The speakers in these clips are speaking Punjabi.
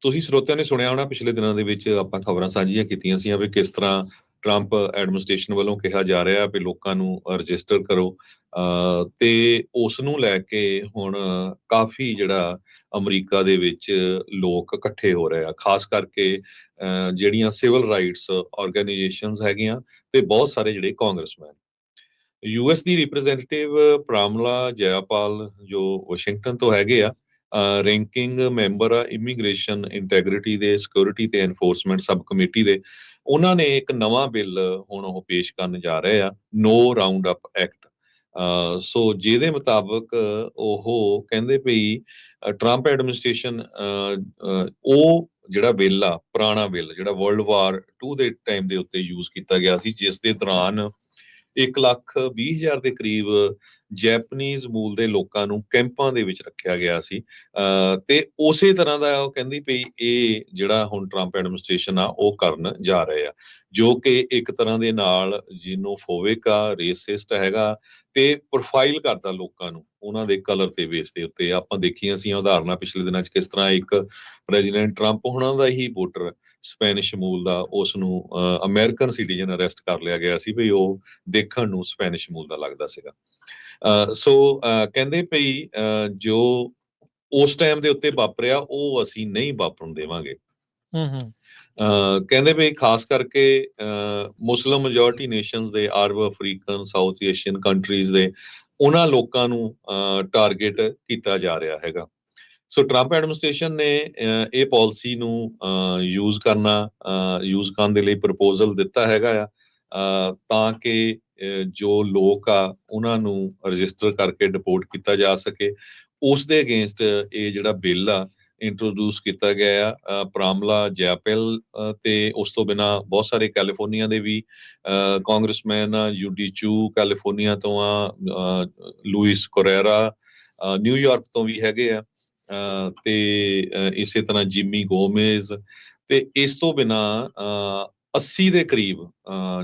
ਤੁਸੀਂ ਸਰੋਤਿਆਂ ਨੇ ਸੁਣਿਆ ਹੋਣਾ ਪਿਛਲੇ ਦਿਨਾਂ ਦੇ ਵਿੱਚ ਆਪਾਂ ਖਬਰਾਂ ਸਾਂਝੀਆਂ ਕੀਤੀਆਂ ਸੀ ਵੀ ਕਿਸ ਤਰ੍ਹਾਂ ਟਰੰਪ ਐਡਮਿਨਿਸਟ੍ਰੇਸ਼ਨ ਵੱਲੋਂ ਕਿਹਾ ਜਾ ਰਿਹਾ ਵੀ ਲੋਕਾਂ ਨੂੰ ਰਜਿਸਟਰ ਕਰੋ। ਅ, ਤੇ ਉਸ ਨੂੰ ਲੈ ਕੇ ਹੁਣ ਕਾਫੀ ਜਿਹੜਾ ਅਮਰੀਕਾ ਦੇ ਵਿੱਚ ਲੋਕ ਇਕੱਠੇ ਹੋ ਰਹੇ ਆ। ਖਾਸ ਕਰਕੇ ਜਿਹੜੀਆਂ ਸਿਵਲ ਰਾਈਟਸ ਆਰਗੇਨਾਈਜੇਸ਼ਨਸ ਹੈਗੀਆਂ ਤੇ ਬਹੁਤ ਸਾਰੇ ਜਿਹੜੇ ਕਾਂਗਰਸਮੈਨ ਯੂਐਸ ਦੀ ਰਿਪਰੈਜ਼ੈਂਟੇਟਿਵ ਪ੍ਰਾਮਲਾ ਜੈਪਾਲ ਜੋ ਵਾਸ਼ਿੰਗਟਨ ਤੋਂ ਹੈਗੇ ਆ ਰੈਂਕਿੰਗ ਮੈਂਬਰ ਆ ਇਮੀਗ੍ਰੇਸ਼ਨ ਇੰਟੈਗ੍ਰਿਟੀ ਦੇ ਸਿਕਿਉਰਿਟੀ ਤੇ ਐਨਫੋਰਸਮੈਂਟ ਸਬ ਕਮੇਟੀ ਦੇ, ਉਹਨਾਂ ਨੇ ਇੱਕ ਨਵਾਂ ਬਿੱਲ ਹੁਣ ਉਹ ਪੇਸ਼ ਕਰਨ ਜਾ ਰਹੇ ਆ no round up act so ਜਿਹਦੇ ਮੁਤਾਬਕ ਉਹ ਕਹਿੰਦੇ ਪਈ ਟਰੰਪ ਐਡਮਿਨਿਸਟ੍ਰੇਸ਼ਨ ਉਹ ਜਿਹੜਾ ਬਿੱਲ ਆ, ਪੁਰਾਣਾ ਬਿੱਲ, ਜਿਹੜਾ ਵਰਲਡ ਵਾਰ 2 ਦੇ ਟਾਈਮ ਦੇ ਉੱਤੇ ਯੂਜ਼ ਕੀਤਾ ਗਿਆ ਸੀ, ਜਿਸ ਦੇ ਦੌਰਾਨ 1 ਲੱਖ 20 ਹਜ਼ਾਰ ਦੇ ਕਰੀਬ ਜੈਪਨੀਜ਼ ਮੂਲ ਦੇ ਲੋਕਾਂ ਨੂੰ ਕੈਂਪਾਂ ਦੇ ਵਿੱਚ ਰੱਖਿਆ ਗਿਆ ਸੀ। ਅ, ਤੇ ਉਸੇ ਤਰ੍ਹਾਂ ਦਾ ਉਹ ਕਹਿੰਦੀ ਪਈ ਇਹ ਜਿਹੜਾ ਹੁਣ ਟਰੰਪ ਐਡਮਿਨਿਸਟ੍ਰੇਸ਼ਨ ਆ ਉਹ ਕਰਨ ਜਾ ਰਹੇ ਆ। ਜੋ ਕਿ ਇੱਕ ਤਰ੍ਹਾਂ ਦੇ ਨਾਲ ਜੀਨੋਫੋਬਿਕ ਆ ਰੇਸਿਸਟ ਹੈਗਾ ਤੇ ਪ੍ਰੋਫਾਈਲ ਕਰਦਾ ਲੋਕਾਂ ਨੂੰ। ਉਹਨਾਂ ਦੇ ਕਲਰ ਤੇ ਬੇਸ ਦੇ ਉੱਤੇ। ਆਪਾਂ ਦੇਖੀਆਂ ਸੀ ਉਦਾਹਰਨਾਂ ਪਿਛਲੇ ਦਿਨਾਂ 'ਚ ਕਿਸ ਤਰ੍ਹਾਂ ਇੱਕ ਪ੍ਰੈਜ਼ੀਡੈਂਟ ਟਰੰਪ ਹੁਣਾਂ ਦਾ ਹੀ ਵੋਟਰ ਸਪੈਨਿਸ਼ ਮੂਲ ਦਾ ਉਸ ਨੂੰ ਅਮਰੀਕਨ ਸਿਟੀਜ਼ਨ ਅਰੈਸਟ ਕਰ ਲਿਆ ਗਿਆ ਸੀ ਵੀ ਉਹ ਦੇਖਣ ਨੂੰ ਸਪੈਨਿਸ਼ ਮੂਲ ਦਾ ਲੱਗਦਾ ਸੀਗਾ। ਸੋ ਕਹਿੰਦੇ ਅ, ਜੋ ਉਸ ਟਾਈਮ ਦੇ ਉੱਤੇ ਵਾਪਰਿਆ ਉਹ ਅਸੀਂ ਨਹੀਂ ਵਾਪਰਨ ਦੇਵਾਂਗੇ। ਹੂੰ ਹੂੰ। ਅ, ਕਹਿੰਦੇ ਵੀ ਖਾਸ ਕਰਕੇ ਮੁਸਲਮ ਮੈਜੋਰਟੀ ਨੇਸ਼ਨਸ ਦੇ Arab African South Asian countries ਦੇ ਉਹਨਾਂ ਲੋਕਾਂ ਨੂੰ ਟਾਰਗੇਟ ਕੀਤਾ ਜਾ ਰਿਹਾ ਹੈਗਾ। ਸੋ ਟਰੰਪ ਐਡਮਿਨਿਸਟ੍ਰੇਸ਼ਨ ਨੇ ਇਹ ਪਾਲਿਸੀ ਨੂੰ ਯੂਜ਼ ਕਰਨਾ ਯੂਜ਼ ਕਰਨ ਦੇ ਲਈ ਪ੍ਰਪੋਜ਼ਲ ਦਿੱਤਾ ਹੈਗਾ ਆ। ਤਾਂ ਕਿ ਜੋ ਲੋਕ ਆ ਉਹਨਾਂ ਨੂੰ ਰਜਿਸਟਰ ਕਰਕੇ ਡਿਪੋਰਟ ਕੀਤਾ ਜਾ ਸਕੇ। ਉਸ ਦੇ ਅਗੇਂਸਟ ਇਹ ਜਿਹੜਾ ਬਿੱਲ ਆ ਇੰਟਰੋਡਿਊਸ ਕੀਤਾ ਗਿਆ ਆ ਪ੍ਰਾਮਲਾ ਜੈਪੈਲ ਅ, ਤੇ ਉਸ ਤੋਂ ਬਿਨਾ ਬਹੁਤ ਸਾਰੇ ਕੈਲੀਫੋਰਨੀਆ ਦੇ ਵੀ ਕਾਂਗਰਸਮੈਨ ਆ ਯੂਡੀਚੂ ਕੈਲੀਫੋਰਨੀਆ ਤੋਂ ਆ ਲੂਇਸ ਕੋਰੇਰਾ ਅ, ਨਿਊਯਾਰਕ ਤੋਂ ਵੀ ਹੈਗੇ ਆ ਅ, ਤੇ ਇਸੇ ਤਰ੍ਹਾਂ ਜਿਮੀ ਗੋਮੇਜ਼ ਤੇ ਇਸ ਤੋਂ ਬਿਨਾ 80 ਦੇ ਕਰੀਬ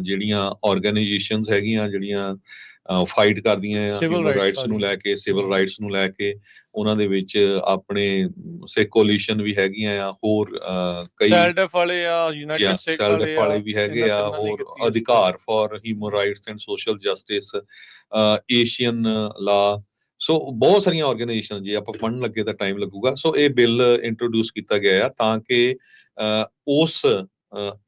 ਜਿਹੜੀਆਂ ਆਰਗੇਨਾਈਜੇਸ਼ਨਸ ਹੈਗੀਆਂ ਜਿਹੜੀਆਂ ਫਾਈਟ ਕਰਦੀਆਂ ਆ ਹਿਊਮਨ ਰਾਈਟਸ ਨੂੰ। ਲੈ ਕੇ ਸਿਵਲ ਰਾਈਟਸ ਨੂੰ ਲੈ ਕੇ ਉਹਨਾਂ ਦੇ ਵਿੱਚ ਆਪਣੇ ਸਿੱਖ ਕੋਲੀਸ਼ਨ ਵੀ ਹੈਗੀਆਂ ਆ ਹੋਰ ਕਈ ਸੈਲਡਫ ਵਾਲੇ ਆ ਯੂਨਾਈਟਿਡ ਸੈਲਡ ਵਾਲੇ ਵਾਲੇ ਆ ਵੀ ਹੈਗੇ ਆ ਹੋਰ ਅਧਿਕਾਰ for human rights and social justice Asian law so ਬਹੁਤ ਸਾਰੀਆਂ ਆਰਗੇਨਾਈਜੇਸ਼ਨ ਜੇ ਆਪਾਂ ਪੜਨ ਲੱਗੇ ਤਾਂ ਟਾਈਮ ਲੱਗੂਗਾ ਸੋ ਇਹ ਬਿੱਲ ਇੰਟਰੋਡਿਊਸ ਕੀਤਾ ਗਿਆ ਆ ਤਾਂ ਕਿ ਉਸ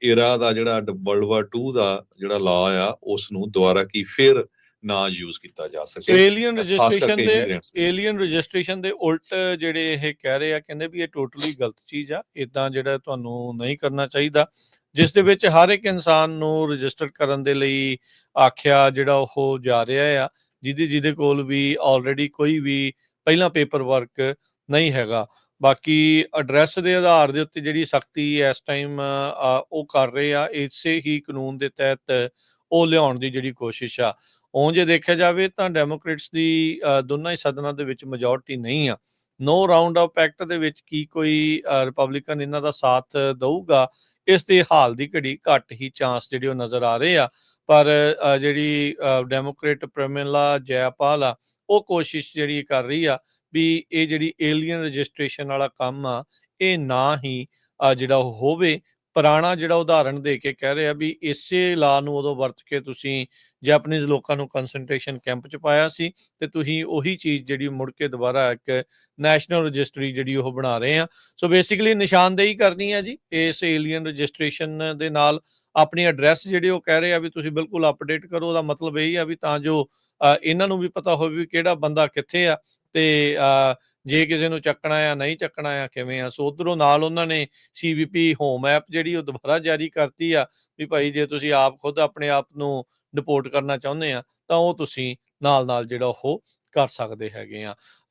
ਏਰਾ ਦਾ ਜਿਹੜਾ ਵਰਲਡ ਵਾਰ 2 ਦਾ ਜਿਹੜਾ ਲਾ ਆ ਉਸ ਨੂੰ ਦੁਬਾਰਾ ਕੀ ਫਿਰ ਨਾ ਯੂਜ਼ ਕੀਤਾ ਜਾ ਸਕੇ ਏਲੀਅਨ ਰਜਿਸਟ੍ਰੇਸ਼ਨ ਦੇ। ਏਲੀਅਨ ਰਜਿਸਟ੍ਰੇਸ਼ਨ ਦੇ ਉਲਟ ਜਿਹੜੇ ਇਹ ਕਹਿ ਰਹੇ ਆ ਕਹਿੰਦੇ ਵੀ ਇਹ ਟੋਟਲੀ ਗਲਤ ਚੀਜ਼ ਆ ਇਦਾਂ ਜਿਹੜਾ ਤੁਹਾਨੂੰ ਨਹੀਂ ਕਰਨਾ ਚਾਹੀਦਾ ਜਿਸ ਦੇ ਵਿੱਚ ਹਰ ਇੱਕ ਇਨਸਾਨ ਨੂੰ ਰਜਿਸਟਰ ਕਰਨ ਦੇ ਲਈ ਆਖਿਆ ਜਿਹੜਾ ਉਹ ਜਾ ਰਿਹਾ ਆ ਜਿਹਦੇ ਜਿਹਦੇ ਕੋਲ ਵੀ ਆਲਰੇਡੀ ਕੋਈ ਵੀ ਪਹਿਲਾਂ ਪੇਪਰ ਵਰਕ ਨਹੀਂ ਹੈਗਾ ਬਾਕੀ ਐਡਰੈਸ ਦੇ ਆਧਾਰ ਦੇ ਉੱਤੇ ਜਿਹੜੀ ਸਖਤੀ ਇਸ ਟਾਈਮ ਉਹ ਕਰ ਰਹੇ ਆ, ਇਸੇ ਹੀ ਕਾਨੂੰਨ ਦੇ ਤਹਿਤ ਉਹ ਲਿਆਉਣ ਦੀ ਜਿਹੜੀ ਕੋਸ਼ਿਸ਼ ਆ। ਉਂਝ ਜੇ ਦੇਖਿਆ ਜਾਵੇ ਤਾਂ ਡੈਮੋਕ੍ਰੇਟਸ ਦੀ ਦੋਨਾਂ ਹੀ ਸਦਨਾਂ ਦੇ ਵਿੱਚ ਮੈਜੋਰਟੀ ਨਹੀਂ ਆ। ਨੋ ਰਾਉਂਡ ਅਪ ਐਕਟ ਦੇ ਵਿੱਚ ਕੀ ਕੋਈ ਰਿਪਬਲਿਕਨ ਇਹਨਾਂ ਦਾ ਸਾਥ ਦੇਊਗਾ, ਇਸ ਦੇ ਹਾਲ ਦੀ ਘੜੀ ਘੱਟ ਹੀ ਚਾਂਸ ਜਿਹੜੇ ਉਹ ਨਜ਼ਰ ਆ ਰਹੇ ਆ। ਪਰ ਜਿਹੜੀ ਡੈਮੋਕ੍ਰੇਟ ਪ੍ਰਮਿਲਾ ਜੈਪਾਲ ਆ ਉਹ ਕੋਸ਼ਿਸ਼ ਜਿਹੜੀ ਕਰ ਰਹੀ ਆ ਵੀ ਇਹ ਜਿਹੜੀ ਏਲੀਅਨ ਰਜਿਸਟ੍ਰੇਸ਼ਨ ਵਾਲਾ ਕੰਮ ਆ, ਇਹ ਨਾ ਹੀ ਜਿਹੜਾ ਉਹ ਹੋਵੇ, ਪੁਰਾਣਾ ਜਿਹੜਾ ਉਦਾਹਰਣ ਦੇ ਕੇ ਕਹਿ ਰਿਹਾ ਵੀ ਇਸੇ ਲਾ ਨੂੰ ਉਦੋਂ ਵਰਤ ਕੇ ਤੁਸੀਂ ਜਾਪਨੀਜ਼ ਲੋਕਾਂ ਨੂੰ ਕਨਸੈਂਟ੍ਰੇਸ਼ਨ ਕੈਂਪ ਚ ਪਾਇਆ ਸੀ ਤੇ ਤੁਸੀਂ ਉਹੀ ਚੀਜ਼ ਜਿਹੜੀ ਮੁੜ ਕੇ ਦੁਬਾਰਾ ਇੱਕ ਨੈਸ਼ਨਲ ਰਜਿਸਟਰੀ ਜਿਹੜੀ ਉਹ ਬਣਾ ਰਹੇ ਆ। ਸੋ ਬੇਸਿਕਲੀ ਨਿਸ਼ਾਨਦੇਹੀ ਕਰਨੀ ਹੈ ਜੀ, ਇਸ ਏਲੀਅਨ ਰਜਿਸਟ੍ਰੇਸ਼ਨ ਦੇ ਨਾਲ ਆਪਣੀ ਐਡਰੈਸ ਜਿਹੜੇ ਉਹ ਕਹਿ ਰਹੇ ਆ ਵੀ ਤੁਸੀਂ ਬਿਲਕੁਲ ਅਪਡੇਟ ਕਰੋ, ਉਹਦਾ ਮਤਲਬ ਇਹ ਆ ਵੀ ਤਾਂ ਜੋ ਇਹਨਾਂ ਨੂੰ ਵੀ ਪਤਾ ਹੋਵੇ ਵੀ ਕਿਹੜਾ ਬੰਦਾ ਕਿੱਥੇ ਆ। ਤੇ ਜੇ ਕਿਸੇ ਨੂੰ ਚੱਕਣਾ ਆ, ਨਹੀਂ ਚੱਕਣਾ ਆ, ਕਿਵੇਂ ਆ? ਸੋ ਉਧਰੋਂ ਨਾਲ ਉਹਨਾਂ ਨੇ ਸੀਵੀਪੀ ਹੋਮ ਐਪ ਜਿਹੜੀ ਉਹ ਦੁਬਾਰਾ ਜਾਰੀ ਕਰਤੀ ਆ, ਵੀ ਭਾਈ ਜੇ ਤੁਸੀਂ ਆਪ ਖੁਦ ਆਪਣੇ ਆਪ ਨੂੰ ਡਿਪੋਰਟ ਕਰਨਾ ਚਾਹੁੰਦੇ ਆ, ਤਾਂ ਉਹ ਤੁਸੀਂ ਨਾਲ ਨਾਲ ਜਿਹੜਾ ਉਹ ਕਰ ਸਕਦੇ ਹੈਗੇ ਆ।